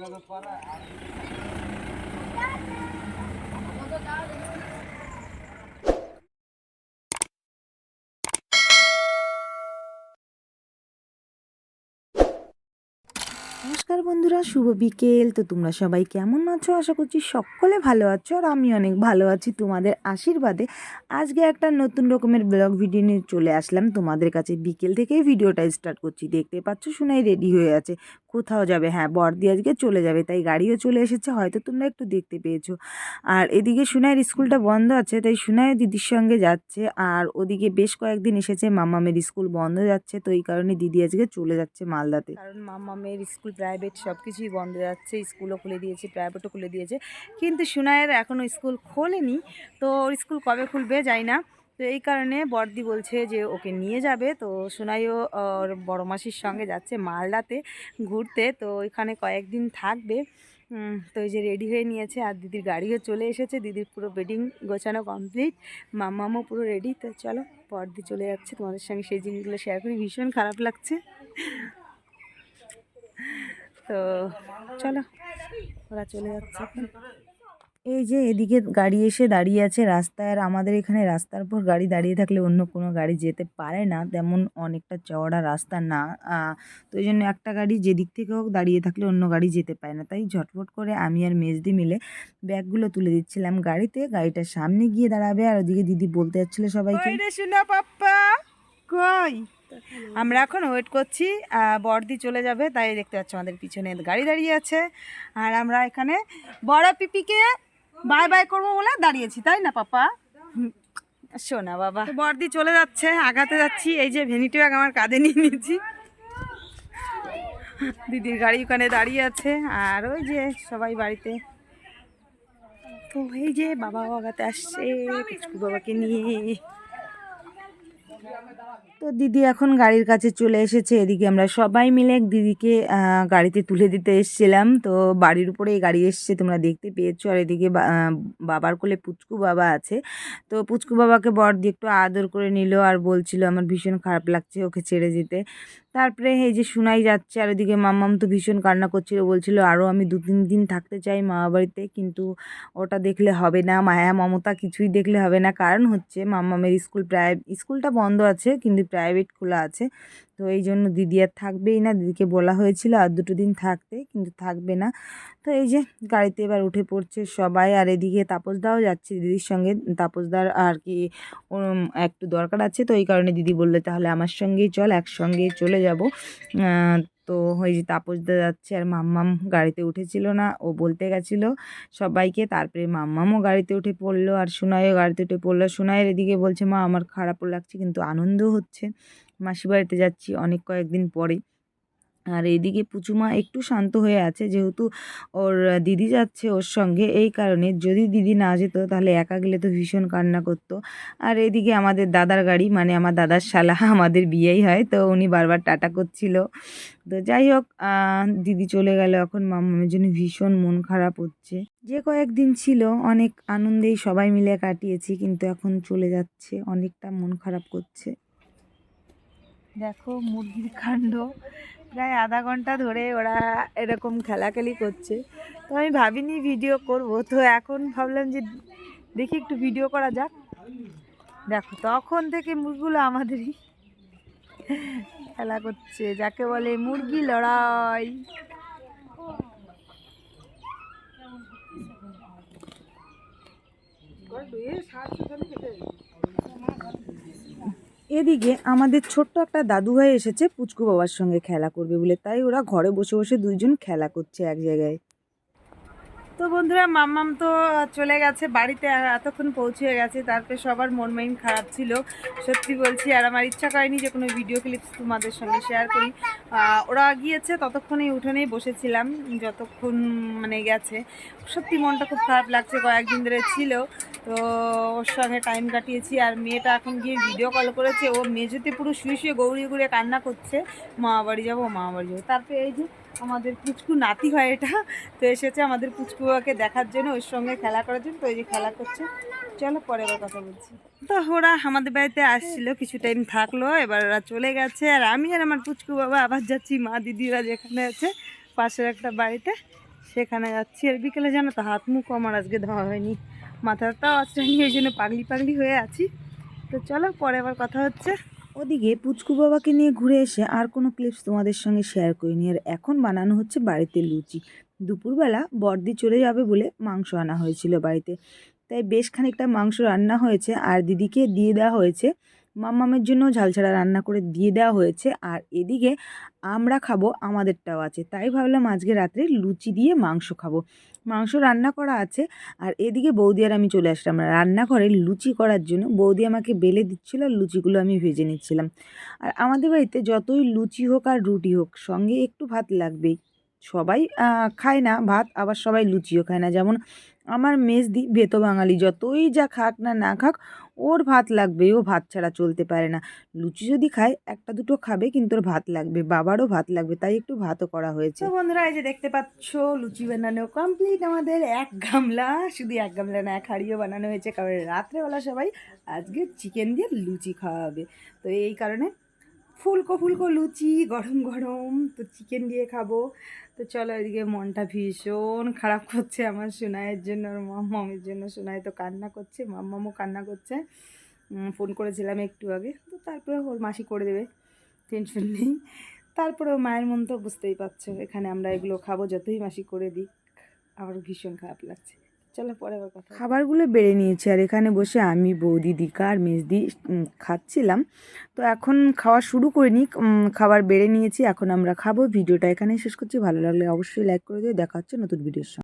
দাদা নমস্কার বন্ধুরা, শুভ বিকেল। তো তোমরা সবাই কেমন আছো? আশা করছি সকলে ভালো আছো আর আমি অনেক ভালো আছি তোমাদের আশীর্বাদে। আজকে একটা নতুন রকমের ব্লগ ভিডিও নিয়ে চলে আসলাম তোমাদের কাছে। বিকেল থেকে ভিডিওটা স্টার্ট করছি। দেখতে পাচ্ছ শোনাই রেডি হয়ে আছে। কোথাও যাবে হ্যাঁ বর্দি আজকে চলে যাবে, তাই গাড়িও চলে এসেছে, হয়তো তোমরা একটু দেখতে পেয়েছ। আর এদিকে সুনাইয়ের স্কুলটা বন্ধ আছে, তাই সুনাইয়ের দিদির সঙ্গে যাচ্ছে, আর ওদিকে বেশ কয়েকদিন এসেছে, মামামের স্কুল বন্ধ যাচ্ছে, তো এই কারণে দিদি আজকে চলে যাচ্ছে মালদাতে। কারণ মামামের স্কুল, প্রাইভেট সব কিছুই বন্ধ যাচ্ছে, স্কুলও খুলে দিয়েছে, প্রাইভেটও খুলে দিয়েছে। কিন্তু সুনাইয়ের এখনও স্কুল খোলেনি, তো ওর স্কুল কবে খুলবে যাই না। তো এই কারণে বর্দি বলছে যে ওকে নিয়ে যাবে। তো সোনাইও ওর বড় মাসির সঙ্গে যাচ্ছে মালদাতে ঘুরতে। তো ওইখানে কয়েকদিন থাকবে। তো এই যে রেডি হয়ে নিয়েছে আর দিদির গাড়িও চলে এসেছে। দিদির পুরো বেডিং গোছানো কমপ্লিট মামামও পুরো রেডি তো চলো বর্দি চলে যাচ্ছে। তোমাদের সঙ্গে সেই জিনিসগুলো শেয়ার করি। ভীষণ খারাপ লাগছে। তো চলো, ওরা চলে যাচ্ছে। এই যে এদিকে গাড়ি এসে দাঁড়িয়ে আছে রাস্তায় আর আমাদের এখানে রাস্তার উপর গাড়ি দাঁড়িয়ে থাকলে অন্য কোনো গাড়ি যেতে পারে না। তেমন অনেকটা চওড়া রাস্তা না। তো এই জন্য একটা গাড়ি যেদিক থেকে হোক দাঁড়িয়ে থাকলে অন্য গাড়ি যেতে পারে না। তাই ঝটফট করে আমি আর মেজদি মিলে ব্যাগগুলো তুলে দিচ্ছিলাম গাড়িতে। গাড়িটার সামনে গিয়ে দাঁড়াবে আর ওদিকে দিদি বলতে যাচ্ছিল সবাইকে। শোনা পাপ্পা? কই? আমরা এখন ওয়েট করছি বর্দি চলে যাবে, তাই দেখতে পাচ্ছ আমাদের পিছনে গাড়ি দাঁড়িয়ে আছে। আর আমরা এখানে বড় পিপিকে বাই বাই করব বলে দাঁড়িয়েছি তাই না পাপা? শোনা বাবা। বর্দি চলে যাচ্ছে আগাতে যাচ্ছি এই যে ভেনিটি ব্যাগ আমার কাঁধে নিয়ে নিয়েছি। দিদির গাড়ি ওখানে দাঁড়িয়ে আছে আর ওই যে সবাই বাড়িতে। তো এই যে বাবা আগাতে আসছে বাবাকে নিয়ে। তো দিদি এখন গাড়ির কাছে চলে এসেছে, এদিকে আমরা সবাই মিলে দিদিকে গাড়িতে তুলে দিতে এসেছিলাম। তো বাড়ির উপরে এই গাড়ি এসছে, তোমরা দেখতে পেয়েছ। আর এদিকে বাবার কোলে পুচকু বাবা আছে। তো পুচকু বাবাকে বর দিয়ে একটু আদর করে নিল আর বলছিল, আমার ভীষণ খারাপ লাগছে ওকে ছেড়ে যেতে। তারপরে এই যে শোনাই যাচ্ছে, আর ওদিকে মাম্মাম তো ভীষণ কান্না করছিল, বলছিল আরও আমি দু তিন দিন থাকতে চাই মামা বাড়িতে, কিন্তু ওটা দেখলে হবে না, মায়া মমতা কিছুই দেখলে হবে না। কারণ হচ্ছে মাম্মামের স্কুল প্রায়, স্কুলটা বন্ধ আছে, কিন্তু প্রাইভেট খোলা আছে। তো এই জন্য দিদি আর থাকবেই না। দিদিকে বলা হয়েছিল আর দুটো দিন থাকতে, কিন্তু থাকবে না। তো এই যে গাড়িতে এবার উঠে পড়ছে সবাই আর এদিকে তাপসদাও যাচ্ছে দিদির সঙ্গে। তাপসদার আর কি একটু দরকার আছে তো এই কারণে দিদি বললে তাহলে আমার সঙ্গেই চল, একসঙ্গে চলে যাব। তো ওই যে তাপসদা যাচ্ছে আর মাম্মাম গাড়িতে উঠেছিল না, ও বলতে গেছিল সবাইকে। তারপরে মাম্মামও গাড়িতে উঠে পড়ল আর সোনাইও গাড়িতে উঠে পড়ল। সোনাইয়ের এদিকে বলছে, মা, আমার খারাপও লাগছে, কিন্তু আনন্দ হচ্ছে। মাসি বাড়িতে যাচ্ছি অনেক কয়েকদিন পরে। আর এদিকে পুচুমা একটু শান্ত হয়ে আছে, যেহেতু ওর দিদি যাচ্ছে ওর সঙ্গে, এই কারণে যদি দিদি না যেত তাহলে একা গেলে তো ভীষণ কান্না করতো। আর এদিকে আমাদের দাদার গাড়ি মানে আমার দাদার শালা, আমাদের বিয়েই হয়, তো উনি বারবার টাটা করছিল। তো যাই হোক দিদি চলে গেল, এখন মামামের জন্য ভীষণ মন খারাপ হচ্ছে। যে কয়েকদিন ছিল, অনেক আনন্দেই সবাই মিলে কাটিয়েছি, কিন্তু এখন চলে যাচ্ছে, অনেকটা মন খারাপ করছে। দেখো মুরগির কাণ্ড। প্রায় আধা ঘণ্টা ধরে ওরা এরকম খেলাখেলি করছে। তো আমি ভাবিনি ভিডিও করব, তো এখন ভাবলাম যে দেখি একটু ভিডিও করা যাক। দেখো, তখন থেকে মুরগিগুলো আমাদেরই খেলা করছে, যাকে বলে মুরগি লড়াই। এদিকে আমাদের ছোট্ট একটা দাদু ভাই এসেছে পুচকু বাবার সঙ্গে খেলা করবে বলে। তাই ওরা ঘরে বসে বসে দুইজন খেলা করছে এক জায়গায়। তো বন্ধুরা, মাম্মাম তো চলে গেছে বাড়িতে এতক্ষণ পৌঁছে গেছে। তারপরে সবার মন মাইন্ড খারাপ ছিল। সত্যি বলছি, আর আমার ইচ্ছা করেনি যে কোনো ভিডিও ক্লিপস তোমাদের সঙ্গে শেয়ার করি। ওরা গিয়েছে, ততক্ষণে উঠোনেই বসেছিলাম, যতক্ষণ মানে গেছে। সত্যি মনটা খুব খারাপ লাগছে, কয়েকদিন ধরে ছিল। তো ওর সঙ্গে টাইম কাটিয়েছি, আর মেয়েটা এখন গিয়ে ভিডিও কল করেছে। ও মেঝেতে পুরো শুয়ে শুয়ে গৌড়িয়ে গৌড়িয়ে কান্না করছে। মা বাড়ি যাব, মা বাড়ি যাব। তারপরে এই যে আমাদের পুচকু নাতি হয় এটা, তো এসেছে আমাদের পুচকু বাবাকে দেখার জন্য, ওর সঙ্গে খেলা করার জন্য, তো এই যে খেলা করছে। চলো পরে আবার কথা বলছি। তো ওরা আমাদের বাড়িতে আসছিল, কিছু টাইম থাকল, এবার ওরা চলে গেছে, আর আমি আর আমার পুচকু বাবা আবার যাচ্ছি, মা দিদিরা যেখানে আছে, পাশের একটা বাড়িতে, সেখানে যাচ্ছি। আর বিকেলে জানো তো হাত মুখ আমার আজকে ধোয়া হয়নি মাথাটাও আশ্রয়নি ওই জন্য পাগলি পাগলি হয়ে আছি। তো চলো পরে আবার কথা হচ্ছে। ওদিকে পুচকু বাবাকে নিয়ে ঘুরে এসে আর কোনো ক্লিপস তোমাদের সঙ্গে শেয়ার করিনি। আর এখন বানানো হচ্ছে বাড়িতে লুচি। দুপুরবেলা বর্দি চলে যাবে বলে মাংস আনা হয়েছিল বাড়িতে। তাই বেশ খানিকটা মাংস রান্না হয়েছে আর দিদিকে দিয়ে দেওয়া হয়েছে মাম্মামের জন্য ঝালছাড়া রান্না করে দিয়ে দেওয়া হয়েছে আর এদিকে আমরা খাব আমাদেরটাও আছে। তাই ভাবলাম আজকে রাত্রে লুচি দিয়ে মাংস খাব। মাংস রান্না করা আছে আর এদিকে বৌদি আর আমি চলে আসলাম রান্নাঘরে লুচি করার জন্য। বৌদি আমাকে বেলে দিচ্ছিল আর লুচিগুলো আমি ভেজে নিচ্ছিলাম। আর আমাদের বাড়িতে যতই লুচি হোক আর রুটি হোক সঙ্গে একটু ভাত লাগবেই। সবাই খায় না ভাত, আবার সবাই লুচিও খায় না। যেমন আমার মেজদি বেতো বাঙালি, যতই যা খাক না না খাক, ওর ভাত লাগবে, ও ভাত ছাড়া চলতে পারে না। লুচি যদি খায়, একটা দুটো খাবে, কিন্তু ওর ভাত লাগবে, বাবারও ভাত লাগবে, তাই একটু ভাতও করা হয়েছে। বন্ধুরা, এই যে দেখতে পাচ্ছ, লুচি বানানো কমপ্লিট আমাদের এক গামলা। শুধু এক গামলা না, এক হাঁড়িও বানানো হয়েছে, কারণ রাত্রেবেলা সবাই আজকে চিকেন দিয়ে লুচি খাওয়া হবে। তো এই কারণে ফুলকো ফুলকো লুচি, গরম গরম। তো চিকেন দিয়ে খাব। তো চলো এদিকে মনটা ভীষণ খারাপ করছে আমার সোনাইয়ের জন্য আর মামের জন্য। সোনাই তো কান্না করছে মাম্মামও কান্না করছে। ফোন করেছিলাম একটু আগে। তো তারপরে ওর মাসি করে দেবে টেনশন নেই। তারপরে মায়ের মন তো বুঝতেই পারছ, এখানে আমরা এগুলো খাব, যতই মাসি করে দিক। আমার ভীষণ খারাপ লাগছে। চলো, পরে কথা খাবারগুলো বেড়ে নিয়েছি, আর এখানে বসে আমি বৌদি, দিকা আর মেজদি খাচ্ছিলাম। তো এখন খাওয়া শুরু করিনি খাবার বেড়ে নিয়েছি, এখন আমরা খাব। ভিডিওটা এখানেই শেষ করছি। ভালো লাগলে অবশ্যই লাইক করে দিয়ে দেখা হচ্ছে নতুন ভিডিওর সঙ্গে।